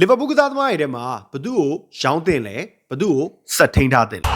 လီဗာပူးကစားသမားတွေထဲမှာဘသူ့ကိုရောင်းတင်လဲဘသူ့ကိုဆက်ထိန်ထားတင်လဲ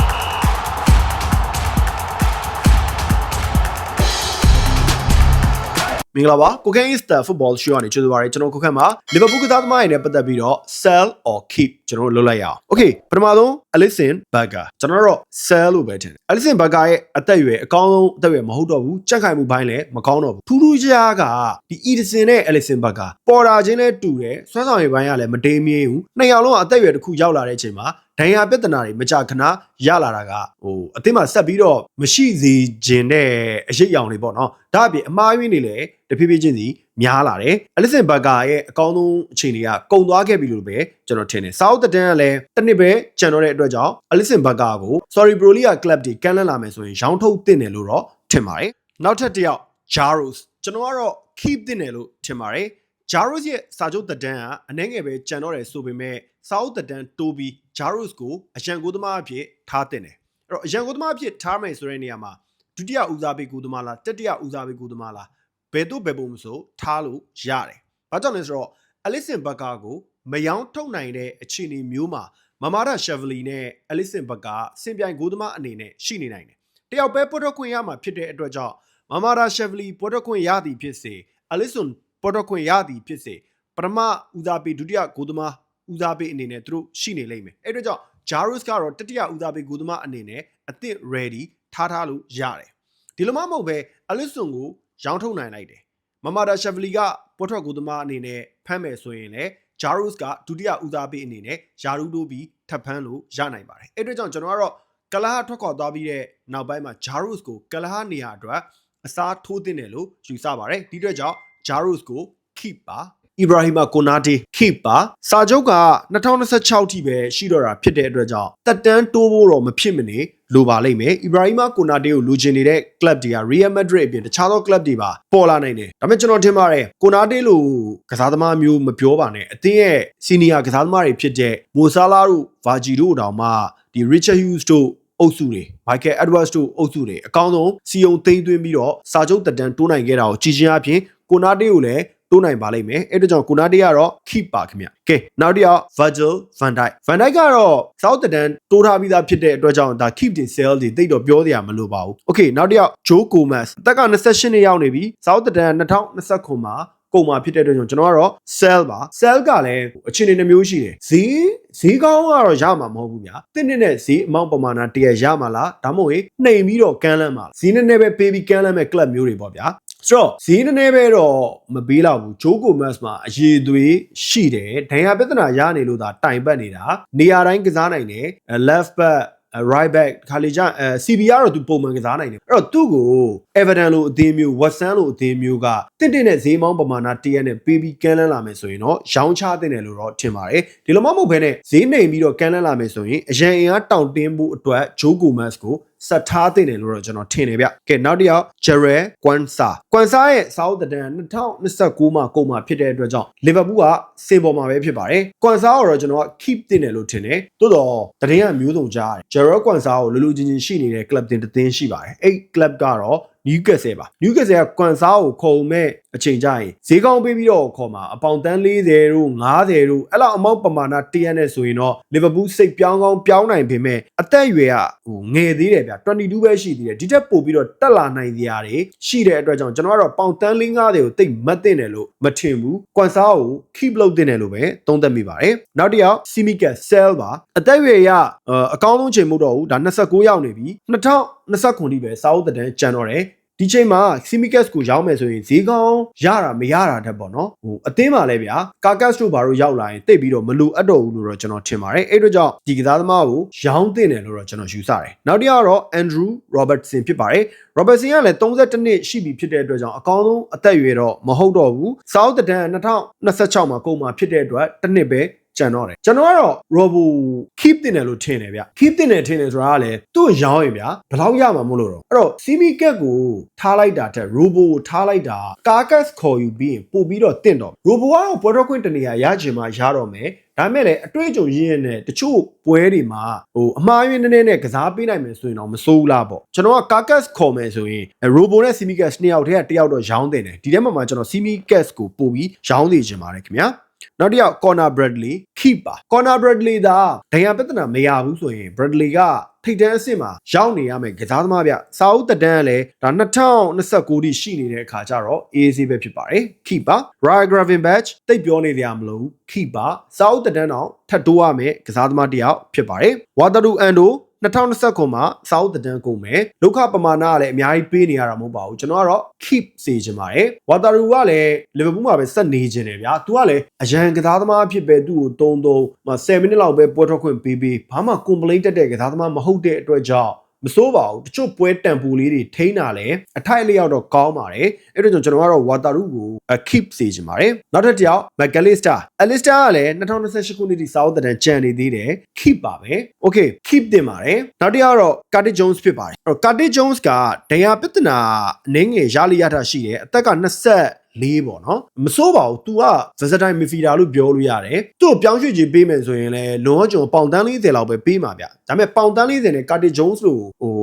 မင်္ဂလာပါကိုကင်း Star Football Show ကနေကြိုဆိုပါရစေကျွန်တော်ကိုခန့်ပါလီဗာပူးကစားသမားတွေနဲ့ပတ်သက်ပြီးတော့ sell or keep ကျွန်တော်တို့လုပ်လိုက်ရအောင် Okay ပထမဆုံး Alisson Becker ကျွန်တော်တို့ sell လို့ပဲထင်တယ် Alisson Becker ရဲ့အသက်အရွယ်အကောင်းဆုံးအသက်အရွယ်မဟုတ်တော့ဘူးကြက်ခိုင်မှုဘိုင်းလည်းမကောင်းတော့ဘူးထူးထူးခြားခြားကဒီ Edison နဲ့ Alisson Becker ပေါ်တာချင်းလည်းတူတယ်စွမ်းဆောင်ရည်ဘိုင်းကလည်းမတေးမြင်းဘူးနှစ်ယောက်လုံးကအသက်အရွယ်တစ်ခုရောက်လာတဲ့အချိန်မှာဒဏ်ရာပြဿနာတွေမကြခဏရလာတာကဟိုအသင်းမှာဆက်ပြီးတော့မရှိစေခြင်းတဲ့အရေးအယောင်တွေပေါ့နော်ဒါအပြင်အမားယွင်းနေလေတဖြည်းဖြည်းချင်းစီ များလာတယ်အလစ်ဆန်ဘကာရဲ့အကောင်းဆုံးအခြေအနေကကုံသွားခဲ့ပြီလို့ပဲကျွန်တော်ထင်တယ်စာအုပ်တန်းကလည်းတစ်နှစ်ပဲကျန်တော့တဲ့အတွက်ကြောင့်အလစ်ဆန်ဘကာကို sorry bro လီယာ club တွေကမ်းလှမ်းလာမယ်ဆိုရင်ရောင်းထုတ်တင်တယ်လို့တော့ထင်ပါတယ်နောက်ထပ်တစ်ယောက် Jaros ကျွန်တော်ကတော့ keep တင်တယ်လို့ထင်ပါတယ် Jaros ရဲ့စာချုပ်တက်တန်းကအနှဲငယ်ပဲကြံတော့တယ်ဆိုပေမဲ့စာအုပ်တက်တန်းတိုးပြီး Jaros ကိုအရန်ကိုသမားအဖြစ်ထားတင်တယ်အဲ့တော့အရန်ကိုသမားအဖြစ်ထားမယ်ဆိုတဲ့နေရာမှာဒုတိယဦးစားပေးကိုသမားလားတတိယဦးစားပေးကိုသမားလား ဘယ်တော့ဘယ်ပုံမဆိုထားလို့ရတယ်။ဘာကြောင့်လဲဆိုတော့အလစ်ဆင်ဘကာကိုမယောင်းထုတ်နိုင်တဲ့အခြေအနေမျိုးမှာမမာဒရှက်ဗလီနဲ့အလစ်ဆင်ဘကာစင်ပြိုင်ကိုသမားအနေနဲ့ရှိနေနိုင်တယ်။တယောက်ပဲပေါ်တော့ခွင့်ရမှာဖြစ်တဲ့အတွက်ကြောင့်မမာဒရှက်ဗလီပေါ်တော့ခွင့်ရသည်ဖြစ်စေအလစ်ဆွန်ပေါ်တော့ခွင့်ရသည်ဖြစ်စေပထမဦးစားပေးဒုတိယကိုသမားဦးစားပေးအနေနဲ့သူတို့ရှိနေလိမ့်မယ်။အဲ့အတွက်ကြောင့် Jarus ကတော့တတိယဦးစားပေးကိုသမားအနေနဲ့အသင့် ready ထားထားလို့ရတယ်။ဒီလိုမှမဟုတ်ပဲအလစ်ဆွန်ကို ရောင်းထုတ်နိုင်လိုက်တယ်။မမာဒါရှက်ဗလီကပေါ်ထွက်ကိုသမားအနေနဲ့ဖမ်းမယ်ဆိုရင်လည်း Jarus ကဒုတိယဦးစားပေးအနေနဲ့ယာရူတိုးပြီးထပ်ဖမ်းလို့ရနိုင်ပါတယ်။အဲ့အတွက်ကြောင့်ကျွန်တော်ကတော့ကလဟာထွက်ခွာသွားပြီးတဲ့နောက်ပိုင်းမှာ Jarus ကိုကလဟာနေရာအတွက်အစားထိုးတင်တယ်လို့ယူဆပါတယ်။ဒီအတွက်ကြောင့် Jarus ကို keep ပါ Ibrahima Konate keep ပါစာချုပ်က2026ထိပဲရှိတော့တာဖြစ်တဲ့အတွက်ကြောင့်တက်တန်းတိုးဖို့တော့မဖြစ်မနေ လိုပါလိမ့်မယ် Ibrahima Konate ကိုလိုချင်နေတဲ့ club တွေက Real Madrid အပြင်တခြားသော club တွေပါပေါ်လာနိုင်တယ်ဒါပေမဲ့ကျွန်တော်ထင်ပါတယ် Konate လို့ကစားသမားမျိုးမပြောပါနဲ့အသင်းရဲ့ senior ကစားသမားတွေဖြစ်တဲ့ Mo Salah တို့ Virgil တို့တောင်မှဒီ Richard Hughes တို့အုပ်စုတွေ Michael Edwards တို့အုပ်စုတွေအကောင်းဆုံးစီယုံသိမ်းသွင်းပြီးတော့စာချုပ်တက်တန်းတိုးနိုင်ခဲ့တာကိုကြည်ချင်းအပြင်ကိုနာတေးကိုလည်း တိုးနိုင်ပါလိမ့်မယ်အဲ့ဒါကြောင့်ကိုနာတေးကတော့ keep ပါခင်ဗျကဲနောက်တစ်ယောက် Virgil van Dijk van Dijk ကတော့ South တန်းတိုးထားပြီးသားဖြစ်တဲ့အတွက်ကြောင့်ဒါ keep တင် sell တွေတိတ်တော့ပြောစရာမလိုပါဘူး Okay နောက်တစ်ယောက် Joe Gomez အသက်က28နှစ်ရောက်နေပြီ South တန်း2029ခုမှာကုန်မှာဖြစ်တဲ့အတွက်ကြောင့်ကျွန်တော်ကတော့ sell ပါ sell ကလည်းအခြေအနေနှမျိုးရှိတယ်ဈေးဈေးကောင်းကတော့ရမှာမဟုတ်ဘူးညာတင်းတင်းနဲ့ဈေးအမောင့်ပမာဏတရရမှာလားဒါမှမဟုတ်ရင်နှိမ်ပြီးတော့ကမ်းလန်းမှာဈေးနည်းနည်းပဲပေးပြီးကမ်းလန်းမဲ့ club မျိုးတွေပေါ့ဗျာ ဆိုတော့ဈေးနည်းနည်းပဲတော့မပေးတော့ဘူးဂျိုးကိုမတ်မှာအရေးသွေးရှိတယ်ဒဏ်ရာပြဿနာရနေလို့သာတိုင်ပတ်နေတာနေရာတိုင်းကစားနိုင်တယ် left back right back ခါလေကျအဲ CB ကတော့သူပုံမှန်ကစားနိုင်တယ်အဲ့တော့သူ့ကို Everton လိုအသင်းမျိုး Watson လိုအသင်းမျိုးကတင့်တင့်နဲ့ဈေးမောင်းပမာဏတရက်နဲ့ပေးပြီးကမ်းလှမ်းလာမယ်ဆိုရင်တော့ရောင်းချတဲ့တယ်လို့တော့ထင်ပါတယ်ဒီလိုမှမဟုတ်ဘဲနဲ့ဈေးနှိမ်ပြီးတော့ကမ်းလှမ်းလာမယ်ဆိုရင်အရန်အင်အားတောင့်တင်းဖို့အတွက်ဂျိုးကိုမတ်စ်ကို ဆက်ထားတဲ့တယ်လို့တော့ကျွန်တော်ထင်တယ်ဗျကဲနောက်တစ်ယောက် Jarrell Quansah Quansah ရဲ့စာအုပ်တန်း2029မှာကုန်မှာဖြစ်တဲ့အတွက်ကြောင့် Liverpool ကစင်ပေါ်မှာပဲဖြစ်ပါတယ် Quansah ကိုတော့ကျွန်တော် keep တင်တယ်လို့ထင်တယ်သို့တော့တရင်ကမျိုးစုံကြားတယ် Jarrell Quansah ကိုလူလူချင်းချင်းရှိနေတဲ့ club တင်တစ်သင်းရှိပါတယ်အဲ့ club ကတော့ Newcastle ပါ Newcastle က Quansah ကိုခုံမဲ့အချိန်ကြရင်ဈေးကောင်းပေးပြီးတော့ခေါ်မှာအပေါင်တန်း40တို့50တို့အဲ့လောက်အမောက်ပမာဏတရက်နဲ့ဆိုရင်တော့ Liverpool စိတ်ပြောင်းကောင်းပြောင်းနိုင်ပေမဲ့အသက်အရွယ်ကဟိုငယ်သေးတယ်ဗျ22ပဲရှိသေးတယ်ဒီထက်ပိုပြီးတော့တက်လာနိုင်စရာတွေရှိတဲ့အတွက်ကြောင့်ကျွန်တော်ကတော့ပေါင်တန်း50ကိုတိတ်မတ်တင်တယ်လို့မထင်ဘူး Quansah ကို keep လုပ်တင်တယ်လို့ပဲသုံးသပ်မိပါတယ်နောက်တစ်ယောက် Simicat Sell ပါအသက်အရွယ်ရအကောင်းဆုံးချိန်မဟုတ်တော့ဘူးဒါ29ရောက်နေပြီ2029ထိပဲစာအုပ်တန်းကျန်တော့တယ် ဒီချိန်မှာ Simicas ကိုရောင်းမယ်ဆိုရင်ဈေးကောင်းရတာမရတာတက်ပေါ့နော်ဟိုအသင်းပါလဲဗျာ Carcass တို့ဘာလို့ရောက်လာရင်တိတ်ပြီးတော့မလိုအပ်တော့ဘူးလို့တော့ကျွန်တော်ထင်ပါတယ်အဲ့တို့ကြောင့်ဒီကစားသမားကိုရောင်းတင်တယ်လို့တော့ကျွန်တော်ယူဆတယ်နောက်တစ်ယောက်ကတော့ Andrew Robertson ဖြစ်ပါတယ် Robertson ကလည်း32နှစ်ရှိပြီဖြစ်တဲ့အတွက်ကြောင့်အကောင်းဆုံးအသက်အရွယ်တော့မဟုတ်တော့ဘူး South တန်း2026မှာကုန်မှာဖြစ်တဲ့အတွက်တစ်နှစ်ပဲ ကျန်တော့တယ်ကျွန်တော်ကတော့ robo keep တင်တယ်လို့ထင်တယ်ဗျ keep တင်တယ်ထင်တယ်ဆိုတာကလည်းသူ့ရောင်းရင်ဗျာဘယ်လောက်ရမှာမလို့တော့အဲ့တော့ simi cat ကိုထားလိုက်တာတဲ့ robo ကိုထားလိုက်တာ carcass ခေါ်ယူပြီးရင်ပို့ပြီးတော့တင့်တော့ robo ကတော့ပေါ်တော့ခွင့်တနေရာရချင်မှရတော့မယ်ဒါမဲ့လည်းအတွေ့အကြုံရင်းရတဲ့တချို့ပွဲတွေမှာဟိုအမှားယွင်းနည်းနည်းနဲ့ကစားပေးနိုင်မယ်ဆိုရင်တော့မစိုးဘူးလားပေါ့ကျွန်တော်က carcass ခေါ်မယ်ဆိုရင် robo နဲ့ simi cat နှစ်ယောက်တည်းကတယောက်တော့ရောင်းတင်တယ်ဒီထဲမှာမှကျွန်တော် simi cat ကိုပို့ပြီးရောင်းနေချင်ပါတယ်ခင်ဗျာ နောက်တစ်ယောက် Connor Bradley keeper Connor Bradley ဒါဒဏ်ရာပြဿနာမရဘူးဆိုရင် Bradley ကထိပ်တန်းအဆင့်မှာရောက်နေရမယ်ကစားသမားဗျစာအုပ်တက်တန်းကလည်းဒါ2029တိရှိနေတဲ့အခါကျတော့ AAC ပဲဖြစ်ပါတယ် keeper Ryan Gravenberch တိတ်ပြောနေကြမလို့ keeper စာအုပ်တက်တန်းတော့ထပ်တိုးရမယ်ကစားသမားတစ်ယောက်ဖြစ်ပါတယ် Wataru Ando 2020ခုမှာစာအုပ်တန်းကုန်မယ်ဒုက္ခပမာဏကလည်းအများကြီးပေးနေရတာမဟုတ်ပါဘူးကျွန်တော်ကတော့ keep စေချင်ပါတယ်ဝါတာရူကလည်းလီဗာပူးမှာပဲဆက်နေချင်တယ်ဗျာသူကလည်းအရန်ကစားသမားအဖြစ်ပဲသူ့ကိုတုံတုံ10မိနစ်လောက်ပဲပွဲထွက်ခွင့်ပေးပြီးဘာမှ complaint တက်တဲ့ကစားသမားမဟုတ်တဲ့အတွက်ကြောင့် မစိုးပါဘူးတချို့ပွဲတန်ပူလေးတွေထိန်းတာလဲအထိုက်အလျောက်တော့ကောင်းပါတယ်အဲ့တော့ကျွန်တော်ကတော့ဝါတာရူကို keep စေချင်ပါတယ်နောက်တစ်ယောက် McAllister Alistair ကလည်း2028ခုနှစ်ဒီစာအုပ်တန်းကြံနေသေးတယ် keep ပါပဲ okay keep တင်ပါတယ်နောက်တစ်ယောက်တော့ Curtis Jones ဖြစ်ပါတယ်အဲ့တော့ Curtis Jones ကဒဏ်ရာပြဿနာအနေငယ်ရလိရတာရှိတယ်အသက်က20 လေးပေါ့နော်မစိုးပါဘူး तू က versatile midfielder လို့ပြောလို့ရတယ်သူ့ကိုပြောင်းရွှေ့ခြင်းပေးမယ်ဆိုရင်လည်းလွန်အောင်ကျွန်ပေါင်တန်း40လောက်ပဲပေးမှာဗျဒါပေမဲ့ပေါင်တန်း40နဲ့ Curtis Jones လို့ဟို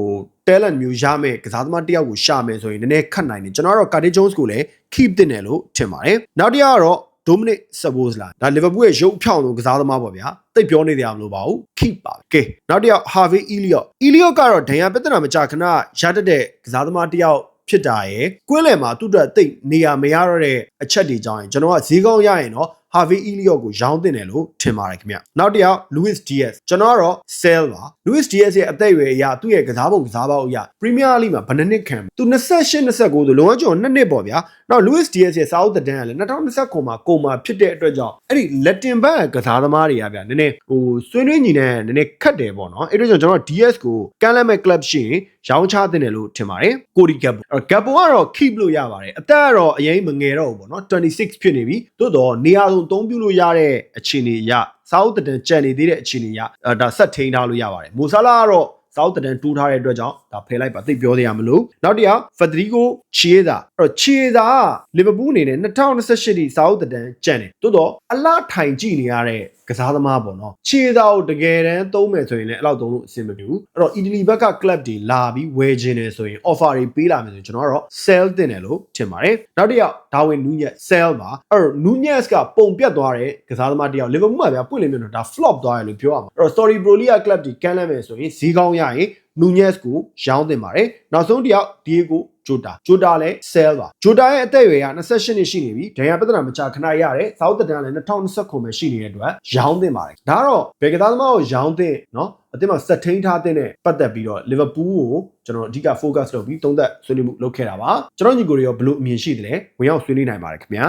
talent မျိုးရမယ်ကစားသမားတစ်ယောက်ကိုရှာမယ်ဆိုရင်နည်းနည်းခတ်နိုင်တယ်ကျွန်တော်ကတော့ Curtis Jones ကိုလည်း keep တင်တယ်လို့ထင်ပါတယ်နောက်တစ်ယောက်ကတော့ Dominic Szoboszlai ဒါ Liverpool ရဲ့ရုပ်ဖြောင်းဆုံးကစားသမားပေါ့ဗျာတိတ်ပြောနေကြမလို့ပါဘူး keep ပါကဲနောက်တစ်ယောက် Harvey Elliott Elliott ကတော့ဒဏ်ရာပြဿနာမကြခဏရတတ်တဲ့ကစားသမားတစ်ယောက် ဖြစ်တာရယ်ကွင်းလယ်မှာသူ့အတွက်တိတ်နေရာမရတော့တဲ့အချက်တွေကြောင့်ကျွန်တော်ကဈေးကောင်းရရင်တော့ Harvey Elliott ကိုရောင်းတင်တယ်လို့ထင်ပါတယ်ခင်ဗျနောက်တစ်ယောက် Luis Diaz ကျွန်တော်ကတော့ sell ပါ Luis Diaz ရဲ့အသက်အရွယ်အရသူ့ရဲ့ကစားပုံကစားပေါက်အရ Premier League မှာဘယ်နှစ်နှစ်ခံသူ28 29ဆိုလုံအောင်ကျော်2နှစ်ပေါ့ဗျာနောက် Luis Diaz ရဲ့စာအုပ်သက်တမ်းကလည်း2029မှာကုန်မှာဖြစ်တဲ့အတွက်ကြောင့်အဲ့ဒီ Latin ဘက်ကစားသမားတွေကဗျာနည်းနည်းဟိုဆွေးနွေးညီနဲ့နည်းနည်းခတ်တယ်ပေါ့နော်အဲ့တော့ကျွန်တော် DS ကိုကမ်းလှမ်းမဲ့ club ရှိရင်ရောင်းချတင်တယ်လို့ထင်ပါတယ်ကိုဒီကပ်အဲ့ Gappo ကတော့ keep လို့ရပါတယ်အသက်ကတော့အရင်မငယ်တော့ဘူးပေါ့နော်26ဖြစ်နေပြီသို့တော့နေရာဆုံးအသုံးပြုလို့ရတဲ့အခြေအနေရစာအုပ်တန်ကြံနေသေးတဲ့အခြေအနေရအဲ့ဒါဆက်ထိန်းထားလို့ရပါတယ်မိုဆာလာကတော့စာအုပ်တန်တူးထားတဲ့အတွက်ကြောင့်ဒါဖယ်လိုက်ပါသိပြောသေးရမလို့နောက်တစ်ယောက်ဖက်ဒရီကိုချီယေသာအဲ့တော့ချီယေသာကလီဗာပူးအနေနဲ့2028ဒီစာအုပ်တန်ကြံတယ်သို့တော့အလားထိုင်ကြည့်နေရတဲ့ကစားသမားပေါ့နော်ခြေသားကိုတကယ်တမ်းသုံးမယ်ဆိုရင်လည်းအဲ့လောက်သုံးလို့အဆင်မပြေဘူးအဲ့တော့အီတလီဘက်က club တွေလာပြီးဝယ်ခြင်းတယ်ဆိုရင် offer တွေပေးလာမယ်ဆိုရင်ကျွန်တော်ကတော့ sell တင်တယ်လို့ထင်ပါတယ်နောက်တစ်ယောက်ဒါဝင်နူးညက် sell ပါအဲ့တော့နူးညက်ကပုံပြတ်သွားတဲ့ကစားသမားတစ်ယောက်လီဗာပူးမှာဗျာပွင့်လင်းမြင်တော့ဒါ flop သွားတယ်လို့ပြောရမှာအဲ့တော့ story brolia club တွေကန်လမ်းမယ်ဆိုရင်ဈေးကောင်းရရင်နူညက်ကိုရောင်းတင်ပါတယ်နောက်ဆုံးတစ်ယောက်ဒီကို ဂျိုတာဂျိုတာလည်း sell ပါဂျိုတာရဲ့အသက်အရွယ်က28နှစ်ရှိနေပြီဒဏ်ရာပြဿနာမချခဏရတဲ့သောက်တန်လည်း2029မှာရှိနေတဲ့အတွက်ရောင်းသင့်ပါတယ်ဒါတော့ဘယ်ကစားသမားကိုရောင်းသင့်နော်အတင်းမှာစက်ထိန်ထားတဲ့နဲ့ပတ်သက်ပြီးတော့ Liverpool ကိုကျွန်တော်အဓိက focus လုပ်ပြီးသုံးသက်ဆွေးနွေးမှုလုပ်ခဲ့တာပါကျွန်တော်ညီကိုတွေရောဘလို့အမြင်ရှိသလဲဝင်ရောက်ဆွေးနွေးနိုင်ပါတယ်ခင်ဗျာ